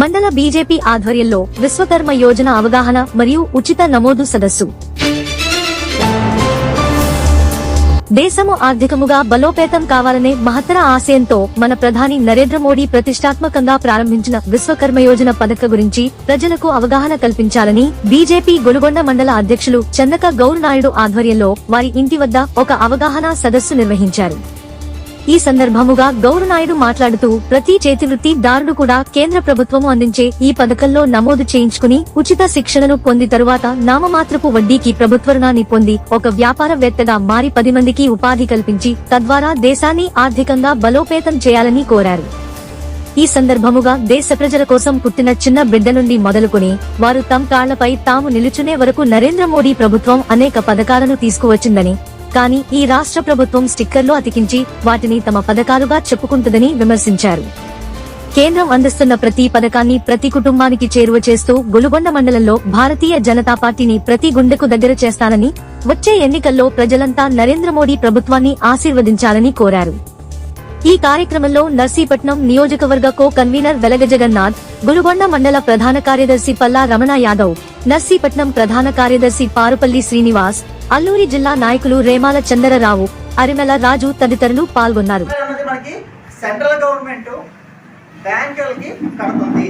మండల బీజేపీ ఆధ్వర్యంలో విశ్వకర్మ యోజన అవగాహన మరియు ఉచిత నమోదు సదస్సు. దేశము ఆర్థికముగా బలోపేతం కావాలనే మహత్తర ఆశయంతో మన ప్రధాని నరేంద్ర మోడీ ప్రతిష్టాత్మకంగా ప్రారంభించిన విశ్వకర్మ యోజన పథక గురించి ప్రజలకు అవగాహన కల్పించాలని బీజేపీ గొలుగొండ మండల అధ్యక్షులు చందక గౌర్ నాయుడు ఆధ్వర్యంలో వారి ఇంటి వద్ద ఒక అవగాహన సదస్సు నిర్వహించారు. ఈ సందర్భముగా గౌరనాయుడు మాట్లాడుతూ ప్రతి చేతివృత్తి దారుడు కూడా కేంద్ర ప్రభుత్వము అందించే ఈ పథకంలో నమోదు చేయించుకుని ఉచిత శిక్షణను పొంది తరువాత నామమాత్రపు వడ్డీకి ప్రభుత్వ రుణాన్ని పొంది ఒక వ్యాపారవేత్తగా మారి పది మందికి ఉపాధి కల్పించి తద్వారా దేశాన్ని ఆర్థికంగా బలోపేతం చేయాలని కోరారు. ఈ సందర్భముగా దేశ ప్రజల కోసం పుట్టిన చిన్న బిడ్డ నుండి మొదలుకుని వారు తమ కాళ్ళపై తాము నిలుచునే వరకు నరేంద్ర మోడీ ప్రభుత్వం అనేక పథకాలను తీసుకువచ్చిందని కానీ ఈ రాష్ట్ర ప్రభుత్వం స్టిక్కర్లు అతికించి వాటిని తమ పథకాలుగా చెప్పుకుంటుందని విమర్శించారు. కేంద్రం అందిస్తున్న ప్రతి పథకాన్ని ప్రతి కుటుంబానికి చేరువ చేస్తూ గొలుగొండ మండలంలో భారతీయ జనతా పార్టీని ప్రతి గుండెకు దగ్గర చేస్తానని వచ్చే ఎన్నికల్లో ప్రజలంతా నరేంద్ర మోడీ ప్రభుత్వాన్ని ఆశీర్వదించాలని కోరారు. ఈ కార్యక్రమంలో నర్సీపట్నం నియోజకవర్గ కో కన్వీనర్ వెలగ జగన్నాథ్ గురుగొండ మండల ప్రధాన కార్యదర్శి పల్లా రమణ యాదవ్ నర్సీపట్నం ప్రధాన కార్యదర్శి పారుపల్లి శ్రీనివాస్ అల్లూరి జిల్లా నాయకులు రేమాల చందరరావు అరిమెల రాజు తదితరులు పాల్గొన్నారు. మనకి సెంట్రల్ గవర్నమెంట్ బ్యాంకులకి కడుతుంది.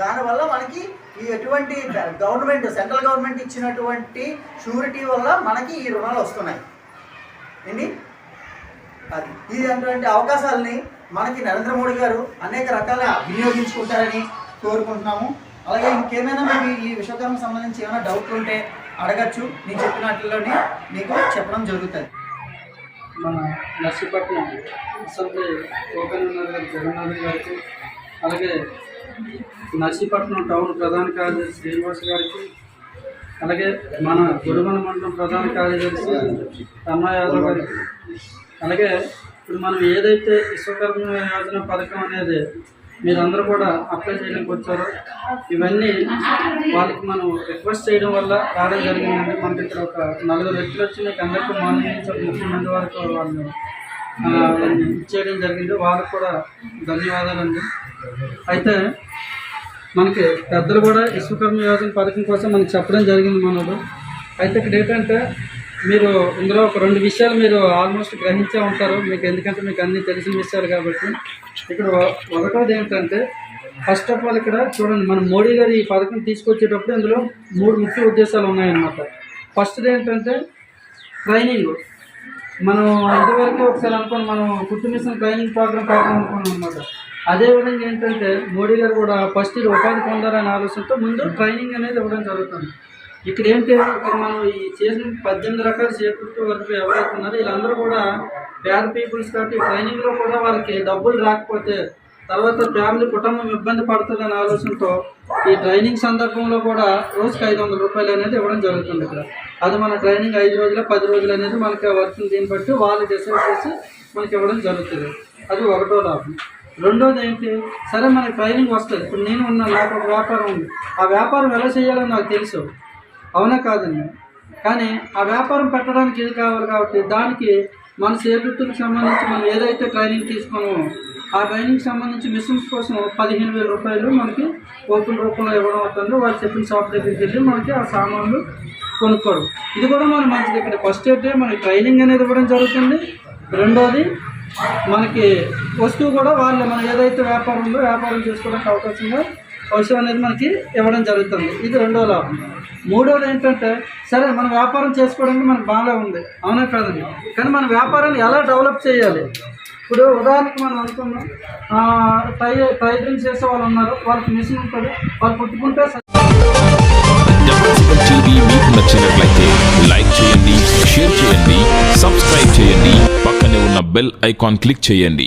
దానివల్ల మనకి ఈ ఎటువంటి గవర్నమెంట్ సెంట్రల్ గవర్నమెంట్ ఇచ్చినటువంటి షూరిటీ వల్ల మనకి ఈ రుణాలు వస్తున్నాయి. ఏంటి? అది. ఇది అటువంటి అవకాశాలని మనకి నరేంద్ర మోడీ గారు అనేక రకాల వినియోగించుకుంటారని కోరుకుంటున్నాము. అలాగే ఇంకేమైనా మీకు ఈ విశ్వకర్మ సంబంధించి ఏమైనా డౌట్లు ఉంటే అడగచ్చు. నేను చెప్పినట్లోని మీకు చెప్పడం జరుగుతుంది. మన నర్సీపట్నం అసెంబ్లీ ఓపెన్ గారు జగన్నాథ్ గారికి. అలాగే నర్సీపట్నం టౌన్ ప్రధాన కార్యదర్శి శ్రీనివాస్ గారికి. అలాగే మన గురుమల మండలం ప్రధాన కార్యదర్శి రమణ యాదవ్ గారికి. అలాగే ఇప్పుడు మనం ఏదైతే విశ్వకర్మ యోజన పథకం అనేది మీరందరూ కూడా అప్లై చేయడానికి వచ్చారు. ఇవన్నీ వాళ్ళకి మనం రిక్వెస్ట్ చేయడం వల్ల రావడం జరిగిందండి. మనకి ఇక్కడ ఒక నలుగురు వ్యక్తులు వచ్చి మీకు అందరికీ మార్నింగ్ నుంచి ఒక ముప్పై మంది వరకు వాళ్ళు చేయడం వాళ్ళని జరిగింది. వాళ్ళకు కూడా ధన్యవాదాలండి. అయితే మనకి పెద్దలు కూడా విశ్వకర్మ యోజన పథకం కోసం మనకి చెప్పడం జరిగింది మనోడు. అయితే ఇక్కడ ఏంటంటే మీరు ఇందులో ఒక రెండు విషయాలు మీరు ఆల్మోస్ట్ గ్రహించే ఉంటారు. మీకు ఎందుకంటే మీకు అన్నీ తెలిసిన విషయాలు కాబట్టి. ఇక్కడ ఒ- ఒకటోది ఏంటంటే ఫస్ట్ ఆఫ్ ఆల్ ఇక్కడ చూడండి మన మోడీ గారు ఈ పథకం తీసుకొచ్చేటప్పుడు ఇందులో మూడు ముఖ్య ఉద్దేశాలు ఉన్నాయన్నమాట. ఫస్ట్ది ఏంటంటే ట్రైనింగ్ మనం ఇదివరకు ఒకసారి అనుకోండి మనం కుట్టు మిషన్ ట్రైనింగ్ ప్రోగ్రామ్ కాకుండా అనుకున్నాం అనమాట అదేవిధంగా ఏంటంటే మోడీ గారు కూడా ఫస్ట్ ఇది ఉపాధి పొందాలనే ఆలోచనతో ముందు ట్రైనింగ్ అనేది ఇవ్వడం జరుగుతుంది. ఇక్కడ ఏంటి మనం ఈ చేసిన పద్దెనిమిది రకాల చేపట్టు వరకు ఎవరైతే ఉన్నారో వీళ్ళందరూ కూడా పేద పీపుల్స్ కాబట్టి ట్రైనింగ్లో కూడా వాళ్ళకి డబ్బులు రాకపోతే తర్వాత ఫ్యామిలీ కుటుంబం ఇబ్బంది పడుతుందనే ఆలోచనతో ఈ ట్రైనింగ్ సందర్భంలో కూడా రోజుకి ఐదు వందల రూపాయలు అనేది ఇవ్వడం జరుగుతుంది ఇక్కడ. అది మన ట్రైనింగ్ ఐదు రోజులు పది రోజులు అనేది మనకి వర్క్ దీన్ని బట్టి వాళ్ళు డిసైడ్ చేసి మనకి ఇవ్వడం జరుగుతుంది. అది ఒకటో లాభం. రెండోది ఏంటి? సరే మనకి ట్రైనింగ్ వస్తుంది. ఇప్పుడు నేను ఉన్న నాకు ఒక వ్యాపారం ఉంది. ఆ వ్యాపారం ఎలా చేయాలో నాకు తెలుసు. అవునా కాదండి. కానీ ఆ వ్యాపారం పెట్టడానికి ఇది కావాలి కాబట్టి దానికి మన సేవృత్తులకు సంబంధించి మనం ఏదైతే ట్రైనింగ్ తీసుకున్నామో ఆ ట్రైనింగ్ సంబంధించి మిషన్స్ కోసం పదిహేను వేల రూపాయలు మనకి ఓపెన్ రూపంలో ఇవ్వడం అవుతుంది. వాళ్ళు చెప్పిన షాప్ దగ్గరికి వెళ్ళి మనకి ఆ సామాన్లు కొనుక్కోవడం ఇది కూడా మనం మంచిది. ఇక్కడ ఫస్ట్ అయితే మనకి ట్రైనింగ్ అనేది ఇవ్వడం జరుగుతుంది. రెండోది మనకి వస్తువు కూడా వాళ్ళు. మనం ఏదైతే వ్యాపారం ఉందో వ్యాపారం చేసుకోవడానికి అవకాశం అవసరం అనేది మనకి ఇవ్వడం జరుగుతుంది. ఇది రెండో లాభం. మూడోది ఏంటంటే సరే మనం వ్యాపారం చేసుకోవడానికి మనకు బాగా ఉంది. అవునా కాదండి కానీ మన వ్యాపారాన్ని ఎలా డెవలప్ చేయాలి? ఇప్పుడు ఉదాహరణకి మనం అనుకున్నాం టై టైలరింగ్ చేసే వాళ్ళు ఉన్నారు. వాళ్ళకి మిషన్ ఉంటుంది. వాళ్ళు పుట్టుకుంటే మీకు నచ్చినట్లయితే లైక్ చేయండి షేర్ చేయండి సబ్స్క్రైబ్ చేయండి పక్కనే ఉన్న బెల్ ఐకాన్ క్లిక్ చేయండి.